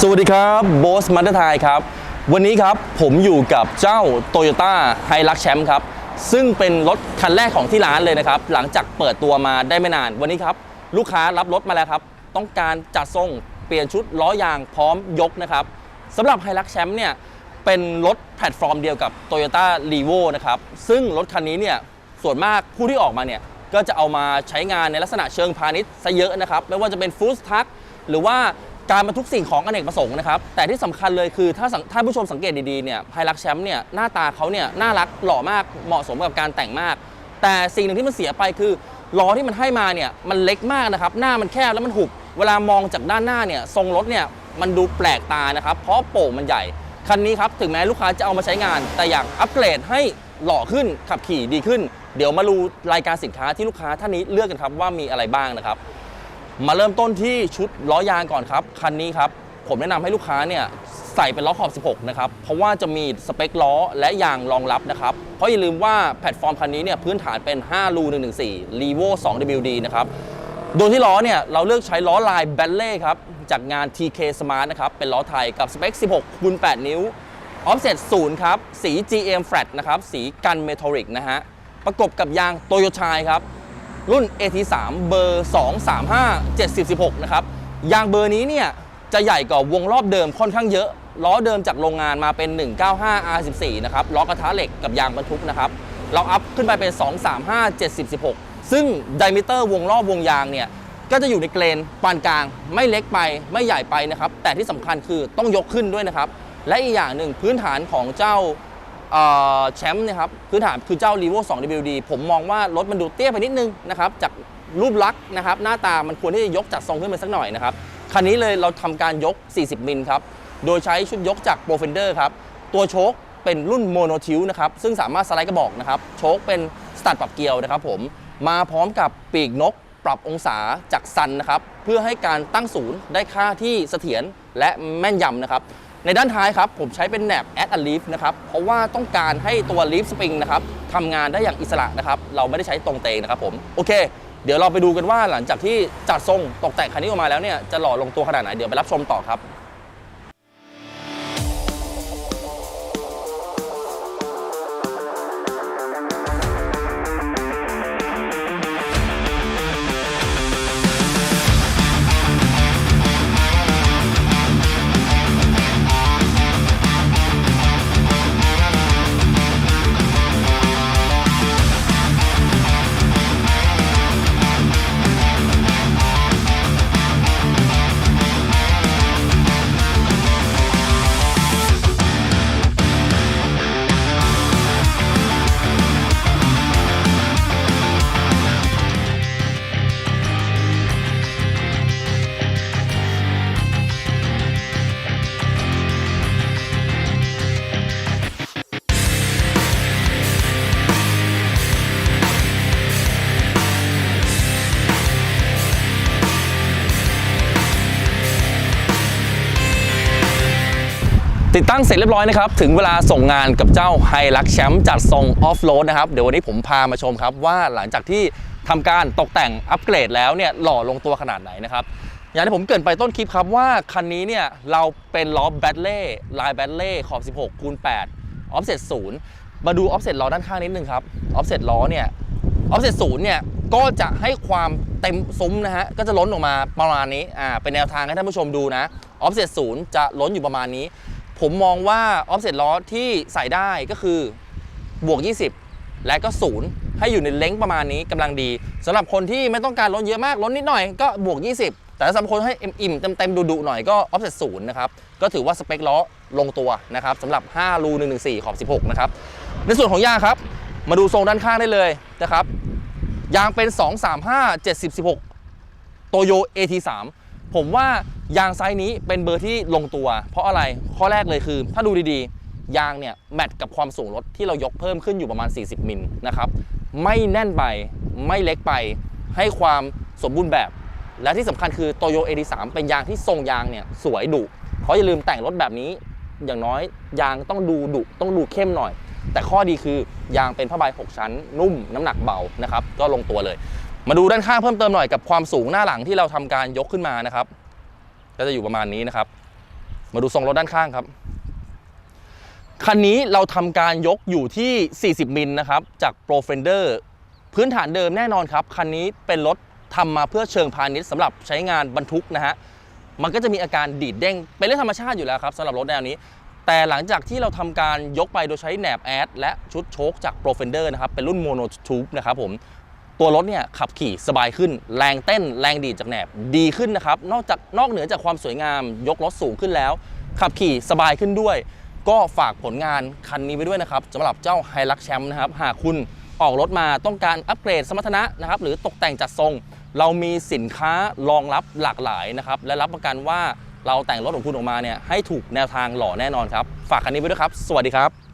สวัสดีครับโบสมัตเตอร์ไทยครับ วันนี้ครับผมอยู่กับเจ้า Toyota h i l u x Champ ครับ ซึ่งเป็นรถคันแรกของที่ร้านเลยนะครับ หลังจากเปิดตัวมาได้ไม่นาน วันนี้ครับ ลูกค้ารับรถมาแล้วครับ ต้องการจัดทรงเปลี่ยนชุดล้อยางพร้อมยกนะครับสำหรับ h i l u x Champ เนี่ย เป็นรถแพลตฟอร์มเดียวกับ Toyota r e v o นะครับ ซึ่งรถคันนี้เนี่ยส่วนมากผู้ที่ออกมาเนี่ยก็จะเอามาใช้งานในลักษณะเชิงพาณิชย์ซะเยอะนะครับไม่ว่าจะเป็นฟู้ดทักหรือว่า การบรรทุกสิ่งของอเนกประสงค์นะครับ แต่ที่สำคัญเลยคือถ้าท่านผู้ชมสังเกตดีๆเนี่ยไฮรักแชมป์เนี่ยหน้าตาเขาเนี่ยน่ารักหล่อมากเหมาะสมกับการแต่งมาก แต่สิ่งหนึ่งที่มันเสียไปคือล้อที่มันให้มาเนี่ยมันเล็กมากนะครับ หน้ามันแคบแล้วมันหุบ เวลามองจากด้านหน้าเนี่ยทรงรถเนี่ยมันดูแปลกตานะครับเพราะโป่งมันใหญ่ คันนี้ครับถึงแม้ลูกค้าจะเอามาใช้งาน แต่อยากอัปเกรดให้หล่อขึ้นขับขี่ดีขึ้น เดี๋ยวมาดูรายการสินค้าที่ลูกค้าท่านนี้เลือกกันครับว่ามีอะไรบ้างนะครับ มาเริ่มต้นที่ชุดล้อยางก่อนครับ คันนี้ครับ ผมแนะนำให้ลูกค้าเนี่ยใส่เป็นล้อขอบ 16 นะครับ เพราะว่าจะมีสเปคล้อและยางรองรับนะครับ เพราะอย่าลืมว่าแพลตฟอร์มคันนี้เนี่ยพื้นฐานเป็น 5 รู 114 Levo 2 WD นะครับโดยที่ล้อเนี่ยเราเลือกใช้ล้อลายแบลเล่ครับ จากงาน TK Smart นะครับ เป็นล้อไทยกับสเปค 16คูณ8นิ้ว Offset 0ครับ สี GM Flat นะครับ สีกันเมทัลลิกนะฮะ ประกบกับยางโตโยชายครับ รุ่น AT3 เบอร์ 235 7016 นะครับ ยางเบอร์นี้เนี่ยจะใหญ่กว่าวงรอบเดิมค่อนข้างเยอะ ล้อเดิมจากโรงงานมาเป็น 195 R14 นะครับ ล้อกระทะเหล็กกับยางบรรทุกนะครับ เราอัพขึ้นไปเป็น 235 7016 ซึ่งไดมิเตอร์วงรอบวงยางเนี่ยก็จะอยู่ในเกรนปานกลาง ไม่เล็กไปไม่ใหญ่ไปนะครับ แต่ที่สำคัญคือต้องยกขึ้นด้วยนะครับ และอีกอย่างหนึ่งพื้นฐานของเจ้า แชมป์เนะครับพื้นฐานคือเจ้า r e v o 2 WD ผมมองว่ารถมันดูเตี้ยไปนิดนึงนะครับจากรูปลักษณ์นะครับหน้าตามันควรที่จะยกจัดทรงขึ้นมาสักหน่อยนะครับคันนี้เลยเราทำการยก 40 มิลครับโดยใช้ชุดยกจาก p r o f e n d e r ครับตัวโชคเป็นรุ่นโมโนทิวนะครับซึ่งสามารถสไลด์กระบอกนะครับโชคเป็นสตัดปรับเกลียวนะครับผมมาพร้อมกับปีกนกปรับองศาจากซันนะครับ เพื่อให้การตั้งศูนย์ได้ค่าที่เสถียรและแม่นยำนะครับ ในด้านท้ายครับผมใช้เป็นแหนบ add a leaf นะครับ เพราะว่าต้องการให้ตัว leaf spring นะครับทำงานได้อย่างอิสระนะครับ เราไม่ได้ใช้ตรงเตงนะครับผม โอเค เดี๋ยวเราไปดูกันว่าหลังจากที่จัดทรงตกแต่งคันนี้ออกมาแล้วเนี่ยจะหล่อลงตัวขนาดไหน เดี๋ยวไปรับชมต่อครับ ติดตั้งเสร็จเรียบร้อยนะครับ ถึงเวลาส่งงานกับเจ้าไฮลักแชมป์จัดทรงออฟโรดนะครับ เดี๋ยววันนี้ผมพามาชมครับ ว่าหลังจากที่ทำการตกแต่งอัปเกรดแล้วเนี่ยหล่อลงตัวขนาดไหนนะครับ อย่างที่ผมเกินไปต้นคลิปครับว่าคันนี้เนี่ยเราเป็นล้อแบตเล่ลายแบตเล่ขอบ 16คูณ8ออฟเซ็ต0มาดูออฟเซ็ตล้อด้านข้างนิดนึงครับออฟเซ็ตล้อเนี่ยออฟเซ็ต0เนี่ยก็จะให้ความเต็มซุ้มนะฮะก็จะล้นออกมาประมาณนี้อ่าเป็นแนวทางให้ท่านผู้ชมดูนะออฟเซ็ต0จะล้นอยู่ประมาณนี้ ผมมองว่าออฟเซ็ตล้อที่ใส่ได้ก็คือบวก 20 และก็ 0 ให้อยู่ในเล้งประมาณนี้กำลังดี สำหรับคนที่ไม่ต้องการล้นเยอะมากล้นนิดหน่อยก็บวก 20 แต่สำหรับคนให้อิ่มเต็มๆดุๆหน่อยก็ออฟเซ็ตศูนย์นะครับ ก็ถือว่าสเปคล้อลงตัวนะครับสำหรับ 5 รู 114 ขอบ 16 นะครับ ในส่วนของยางครับ มาดูทรงด้านข้างได้เลยนะครับ ยางเป็น 235 70 16โตโย AT3 ผมว่ายางไซส์นี้เป็นเบอร์ที่ลงตัว เพราะอะไรข้อแรกเลยคือ ถ้าดูดีๆ ยางเนี่ยแมทกับความสูงรถที่เรายกเพิ่มขึ้นอยู่ประมาณ 40 มิลนะครับไม่แน่นไปไม่เล็กไป ให้ความสมบูรณ์แบบ และที่สำคัญคือโตโย AT3 เป็นยางที่ทรงยางเนี่ยสวยดุเพราะอย่าลืมแต่งรถแบบนี้ อย่างน้อยยางต้องดูดุต้องดูเข้มหน่อย แต่ข้อดีคือยางเป็นผ้าใบ6ชั้น นุ่มน้ำหนักเบานะครับก็ลงตัวเลย มาดูด้านข้างเพิ่มเติมหน่อยกับความสูงหน้าหลังที่เราทำการยกขึ้นมานะครับ ก็จะอยู่ประมาณนี้นะครับ มาดูทรงรถด้านข้างครับคันนี้เราทำการยกอยู่ที่ 40 มิลนะครับจาก Pro Fender พื้นฐานเดิมแน่นอนครับ คันนี้เป็นรถทำมาเพื่อเชิงพาณิชย์สำหรับใช้งานบรรทุกนะฮะมันก็จะมีอาการดีดเด้ง เป็นเรื่องธรรมชาติอยู่แล้วครับสำหรับรถแนวนี้ แต่หลังจากที่เราทำการยกไปโดยใช้แหนบแอดและชุดโชคจาก Pro Fender นะครับเป็นรุ่นโมโนทูบนะครับผม ตัวรถเนี่ยขับขี่สบายขึ้น แรงเต้นแรงดีดจากแหนบดีขึ้นนะครับนอกจากนอกเหนือจากความสวยงาม ยกรถสูงขึ้นแล้ว ขับขี่สบายขึ้นด้วย ก็ฝากผลงานคันนี้ไว้ด้วยนะครับสำหรับเจ้า h i l u x Champ นะครับหากคุณออกรถมาต้องการอัปเกรดสมรรถนะนะครับหรือตกแต่งจัดทรง เรามีสินค้ารองรับหลากหลายนะครับและรับประกันว่าเราแต่งรถของคุณออกมาเนี่ยให้ถูกแนวทางหล่อแน่นอนครับ ฝากคันนี้ไว้ด้วยครับ สวัสดีครับ